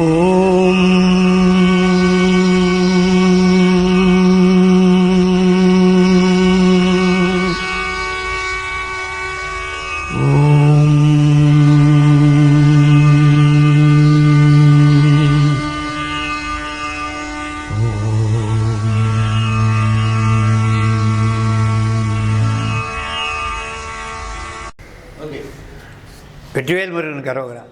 ஓம் ஓம் வெற்றிவேல் முருகன் கரோகரா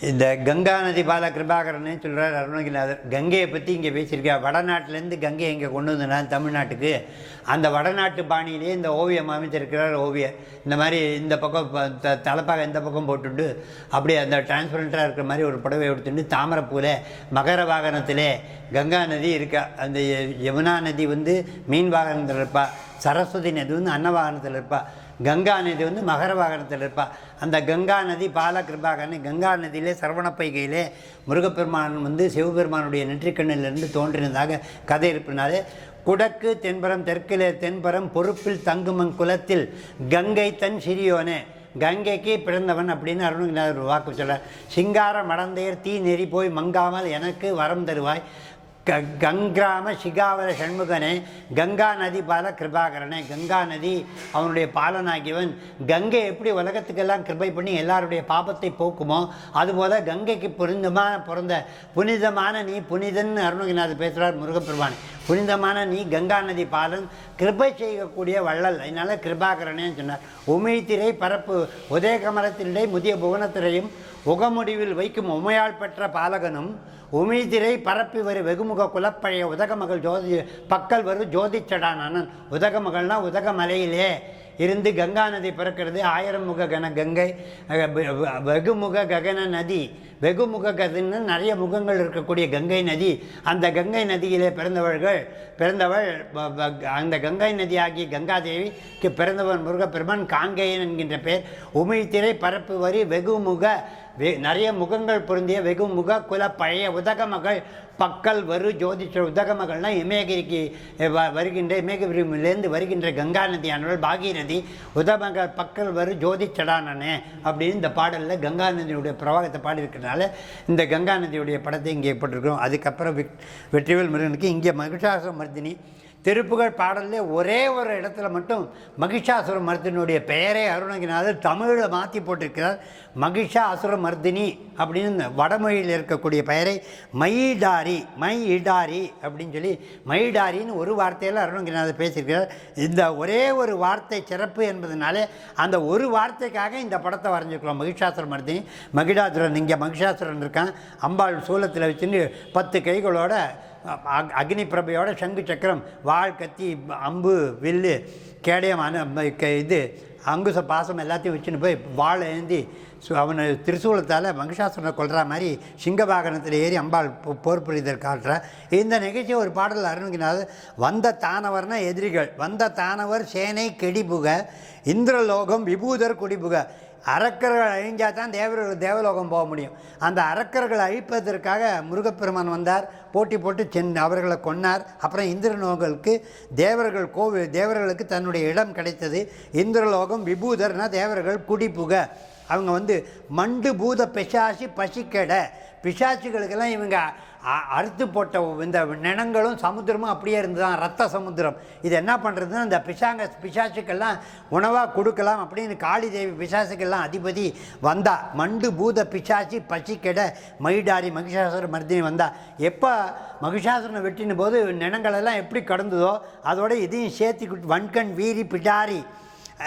இந்த கங்கா நதி பால கிருபாகரன்னு சொல்கிறார் அருணகிரிநாதர். கங்கையை பற்றி இங்கே பேசியிருக்கா. வடநாட்டிலேருந்து கங்கையை இங்கே கொண்டு வந்தேன் தமிழ்நாட்டுக்கு. அந்த வடநாட்டு பாணியிலே இந்த ஓவியம் அமைச்சிருக்கிறார் ஓவியர். இந்த மாதிரி இந்த பக்கம் த- தலைப்பாக இந்த பக்கம் போட்டுட்டு அப்படியே அந்த டிரான்ஸ்பரண்ட்டாக இருக்கிற மாதிரி ஒரு புடவை எடுத்துட்டு தாமரைப்பூவில் மகர வாகனத்திலே கங்கா நதி இருக்கா? அந்த யமுனா நதி வந்து மீன் வாகனத்தில் இருப்பா. சரஸ்வதி நதி வந்து அன்ன வாகனத்தில் இருப்பாள் கங்கா நதி வந்து மகர வாகனத்தில் இருப்பாள் அந்த கங்கா நதி பாலகிருபாகரன் கங்கா நதியிலே சரவண பொய்கையிலே முருகப்பெருமான் வந்து சிவபெருமானுடைய நெற்றிக்கண்ணிலிருந்து தோன்றினதாக கதை இருப்பினாலே குடக்கு தென்பரம் தெற்கிலே தென்பரம் பொறுப்பில் தங்குமன் குலத்தில் கங்கை தன் சிறியோனே. கங்கைக்கு பிறந்தவன் அப்படின்னு அருணகிரிநாதர் வாக்கு சொல்கிறார் சிங்கார மடந்தையர் தீ நெறி போய் மங்காமல் எனக்கு வரம் தருவாய். க கங்கிராம சிகாவர சண்முகனே கங்கா நதி பால கிருபாகரனே கங்கா நதி அவனுடைய பாலனாகியவன். கங்கை எப்படி உலகத்துக்கெல்லாம் கிருபை பண்ணி எல்லாருடைய பாபத்தை போக்குமோ அதுபோல கங்கைக்கு புனிதமான பிறந்த புனிதமான நீ புனிதன் அருணகிரிநாதர் பேசுகிறார் முருகப்பெருமான். புனிதமான நீ கங்கா நதி பாலன் கிருபை செய்யக்கூடிய வள்ளல். அதனால கிருபாகரனேன்னு சொன்னார். உமிழ்திரை பரப்பு உதயகமரத்திலே முதிய புவனத்திரையும் உகமுடிவில் வைக்கும் உமையாள் பெற்ற பாலகனும் உமிழ்திரை பரப்பி வரு வெகுமுக குலப்பழைய உதகமகள் ஜோதி பக்கல் வரு ஜோதிச்சடானன் உதகமகள்னா உதகமலையிலே. இருந்து கங்கா நதி பிறக்கிறது. ஆயிரம் முக கன கங்கை வெகுமுக ககன நதி. வெகுமுக கதன்னு நிறைய முகங்கள் இருக்கக்கூடிய கங்கை நதி. அந்த கங்கை நதியிலே பிறந்தவர்கள் பிறந்தவள் அந்த கங்கை நதி ஆகிய கங்காதேவிக்கு பிறந்தவன் முருகப்பெருமான் காங்கேயன் என்கின்ற பெயர். உமிழ்திரை பரப்பு வரி வெகுமுக வெ நிறைய முகங்கள் பொருந்திய வெகுமுக குல பழைய உதகமகள் பக்கல் வரு ஜோதிஷ உதகமகள்னா இமயகிரிக்கு வ- வருகின்ற இமயகிரிலேருந்து வருகின்ற கங்கா நதியானவள் பாகீரதி உதமகள் பக்கல் வரு ஜோதிச்சடானனே அப்படின்னு இந்த பாடலில் கங்கா நதியுடைய பிரவாகத்தை பாடியிருக்கிறனால இந்த கங்கா நதியுடைய படத்தை இங்கே போட்டிருக்கிறோம். அதுக்கப்புறம் வெக் வெற்றிவேல் முருகனுக்கு இங்கே மகிஷாசுர மர்தினி திருப்புகழ் பாடல்லே ஒரே ஒரு இடத்துல மட்டும் மகிஷாசுர மர்தினுடைய பெயரே அருணகிநாதர் தமிழில் மாற்றி போட்டிருக்கிறார். மகிஷாசுர மர்தினி அப்படின்னு இந்த வடமொழியில் இருக்கக்கூடிய பெயரை மயிடாரி மை இடாரி அப்படின்னு சொல்லி மயிடாரின்னு ஒரு வார்த்தையில் அருணகிநாதர் பேசியிருக்கிறார். இந்த ஒரே ஒரு வார்த்தை சிறப்பு என்பதனாலே அந்த ஒரு வார்த்தைக்காக இந்த படத்தை வரைஞ்சிருக்கிறோம். மகிஷாசுர மர்தினி மகிடாசுரன் இங்கே மகிஷாசுரன் இருக்கான். அம்பாள் சூலத்தில் வச்சுன்னு பத்து கைகளோட அக்னி பிரபையோட சங்கு சக்கரம் வாள் கத்தி அம்பு வில்லு கேடயம் அனு இது அங்குச பாசம் எல்லாத்தையும் வச்சுன்னு போய் வாழை ஏந்தி சு அவனை திரிசூலத்தால் மகிஷாசுரனை கொள்கிற மாதிரி சிங்கவாகனத்தில் ஏறி அம்பாள் போர் புரிதல் காட்டுறா. இந்த நிகழ்ச்சி ஒரு பாடல் அருணுகினாது வந்த தானவர்னா எதிரிகள் வந்த தானவர் சேனை கெடிபுக இந்திரலோகம் விபூதர் குடிபுக அரக்கர்கள் அழிஞ்சால் தான் தேவர்கள் தேவலோகம் போக முடியும். அந்த அரக்கர்கள் அழிப்பதற்காக முருகப்பெருமான் வந்தார் போட்டி போட்டு சென் அவர்களை கொன்னார். அப்புறம் இந்திரலோகங்களுக்கு தேவர்கள் கோவில் தேவர்களுக்கு தன்னுடைய இடம் கிடைத்தது. இந்திரலோகம் விபூதர்னா தேவர்கள் குடிபுக அவங்க வந்து மண்டு பூத பிசாசி பசிக்கடை. பிசாசுகளுக்கெல்லாம் இவங்க அ- அறுத்து போட்ட இந்த நினங்களும் சமுத்திரமும் அப்படியே இருந்துதான் ரத்த சமுத்திரம். இது என்ன பண்ணுறதுன்னா இந்த பிசாங்க பிசாசுக்கெல்லாம் உணவாக கொடுக்கலாம் அப்படின்னு காளி தேவி பிசாசுக்கெல்லாம் அதிபதி வந்தா. மண்டு பூத பிசாசி பசிக்கெட மயிடாரி மகிஷாசுர மர்தினி வந்தா. எப்போ மகிஷாசுரனை வெட்டின போது நினங்களெல்லாம் எப்படி கடந்ததோ அதோட இதையும் சேர்த்து வன்கண் வீரி பிடாரி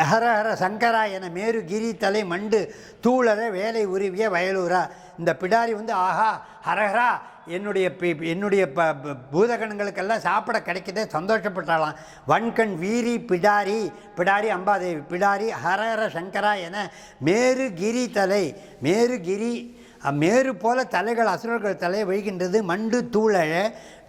ஹர ஹர சங்கரா என மேரு கிரி தலை மண்டு தூளர வேலை உருவிய வயலூரா. இந்த பிடாரி வந்து ஆஹா ஹரஹரா என்னுடைய என்னுடைய ப ப- பூதகணங்களுக்கெல்லாம் சாப்பிட கிடைக்குதே சந்தோஷப்பட்டாலாம் வன்கண் வீரி பிடாரி பிடாரி அம்பாதேவி பிடாரி ஹரஹர சங்கரா என மேரு கிரி தலை மேரு கிரி மேறு போல தலைகள் அசுரர்கள் தலை வைகின்றது மண்டு தூளழ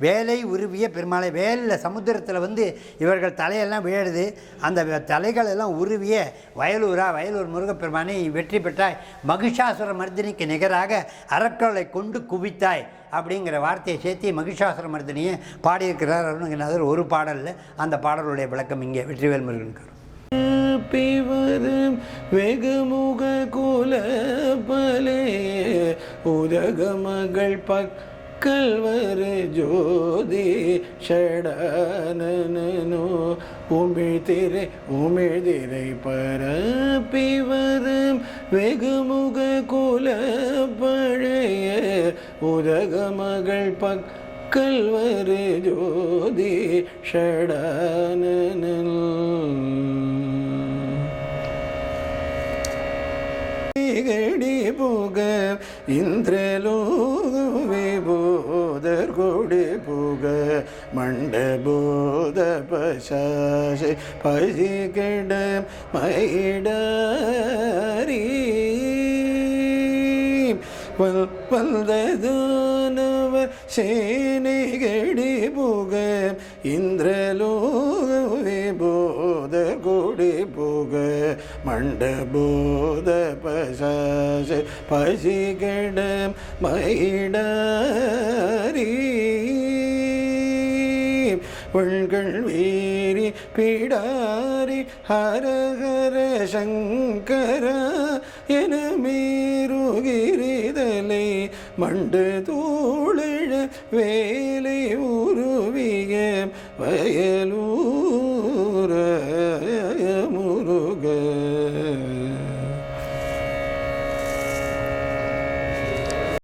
வேலை உருவிய பெருமாளை. வேலில் சமுத்திரத்தில் வந்து இவர்கள் தலையெல்லாம் விழுது அந்த தலைகள் எல்லாம் உருவிய வயலூரா வயலூர் முருகப்பெருமானை வெற்றி பெற்றாய். மகிஷாசுர மர்தினிக்கு நிகராக அறக்களை கொண்டு குவித்தாய் அப்படிங்கிற வார்த்தையை சேர்த்து மகிஷாசுர மர்தினியை பாடியிருக்கிறார் அருணகிரிநாதர் ஒரு பாடலில் அந்த பாடலுடைய விளக்கம் இங்கே வெற்றிவேல் முருகனுக்கு தப்பி வரும் வெகுமுக குலப்பலே உதக மகள் பக்கல் வரு ஜோதி ஷடனோ உமிழ்திரை உமிழ்திரை பரப்பி வரும் வெகுமுக குலப்பழைய உதக மகள் பக் கல்வரு ஜோதி ஷடனல் கடி புக இந்திரலோகவே போதர் கொடி புக மண்டபோத பசாசை பசி கெட மயிடாரி. வல் வந்ததுனவர் சேனைகடி புக இந்திரலோகவே போத கொடி புக மண்டபோத பசாச பசிகட மயிடாரி உள்கள் வீரி பிடாரி ஹரஹர சங்கர என மீருகிரிதலை மண்டு தூளிழ வேலை உருவிய வயலூர்